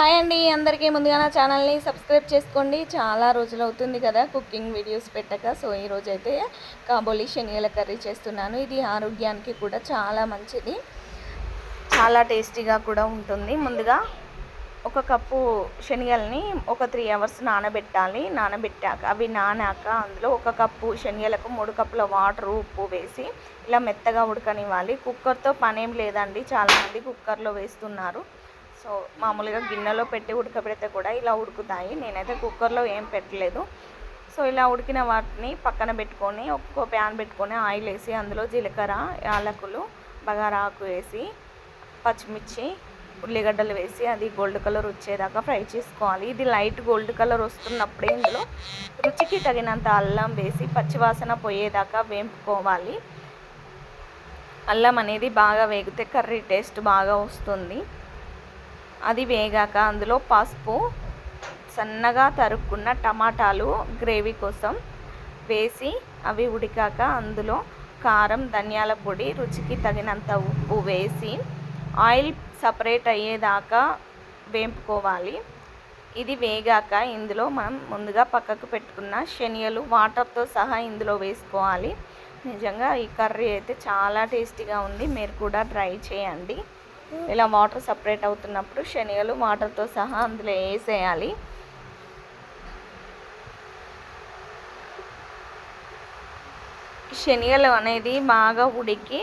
Hi అండి అందరికీ ముందుగా నా ఛానల్ని సబ్స్క్రైబ్ చేసుకోండి. చాలా రోజులు అవుతుంది కదా కుకింగ్ వీడియోస్ పెట్టక సో ఈరోజు అయితే కాబోలి శనిగల కర్రీ చేస్తున్నాను. ఇది ఆరోగ్యానికి కూడా చాలా మంచిది. చాలా టేస్టీగా కూడా ఉంటుంది. ముందుగా ఒక కప్పు శనగల్ని ఒక త్రీ అవర్స్ నానబెట్టాలి. నానబెట్టాక అవి నానాక అందులో ఒక కప్పు శనగలకు మూడు కప్పుల వాటర్ ఉప్పు వేసి ఇలా మెత్తగా ఉడకనివ్వాలి. కుక్కర్తో పనేం లేదండి. చాలామంది కుక్కర్లో వేస్తున్నారు. సో మామూలుగా గిన్నెలో పెట్టి ఉడకబెడితే కూడా ఇలా ఉడుకుతాయి. నేనైతే కుక్కర్లో ఏం పెట్టలేదు. సో ఇలా ఉడికిన వాటిని పక్కన పెట్టుకొని ఒక్కో ప్యాన్ పెట్టుకొని ఆయిల్ వేసి అందులో జీలకర్ర యాలకులు బగారా ఆకు వేసి పచ్చిమిర్చి ఉల్లిగడ్డలు వేసి అది గోల్డ్ కలర్ వచ్చేదాకా ఫ్రై చేసుకోవాలి. ఇది లైట్ గోల్డ్ కలర్ వస్తున్నప్పుడే ఇందులో రుచికి తగినంత అల్లం వేసి పచ్చివాసన పోయేదాకా వేంపుకోవాలి. అల్లం అనేది బాగా వేగితే కర్రీ టేస్ట్ బాగా వస్తుంది. అది వేగాక అందులో పసుపు సన్నగా తరుక్కున్న టమాటాలు గ్రేవీ కోసం వేసి అవి ఉడికాక అందులో కారం ధనియాల పొడి రుచికి తగినంత ఉప్పు వేసి ఆయిల్ సపరేట్ అయ్యేదాకా వేంపుకోవాలి. ఇది వేగాక ఇందులో మనం ముందుగా పక్కకు పెట్టుకున్న శనియలు వాటర్తో సహా ఇందులో వేసుకోవాలి. నిజంగా ఈ కర్రీ అయితే చాలా టేస్టీగా ఉంది. మీరు కూడా ట్రై చేయండి. ఇలా వాటర్ సపరేట్ అవుతున్నప్పుడు శనగలు వాటర్తో సహా అందులో వేసేయాలి. శనగలు అనేది బాగా ఉడికి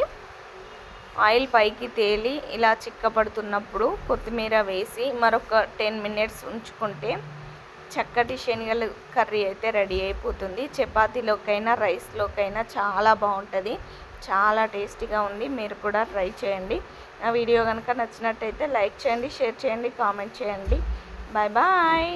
ఆయిల్ పైకి తేలి ఇలా చిక్కపడుతున్నప్పుడు కొత్తిమీర వేసి మరొక టెన్ మినిట్స్ ఉంచుకుంటే చక్కటి శనగలు కర్రీ అయితే రెడీ అయిపోతుంది. చపాతీలోకైనా రైస్లోకైనా చాలా బాగుంటుంది. చాలా టేస్టీగా ఉంది. మీరు కూడా ట్రై చేయండి. నా వీడియో కనుక నచ్చినట్టయితే లైక్ చేయండి షేర్ చేయండి కామెంట్ చేయండి. Bye bye.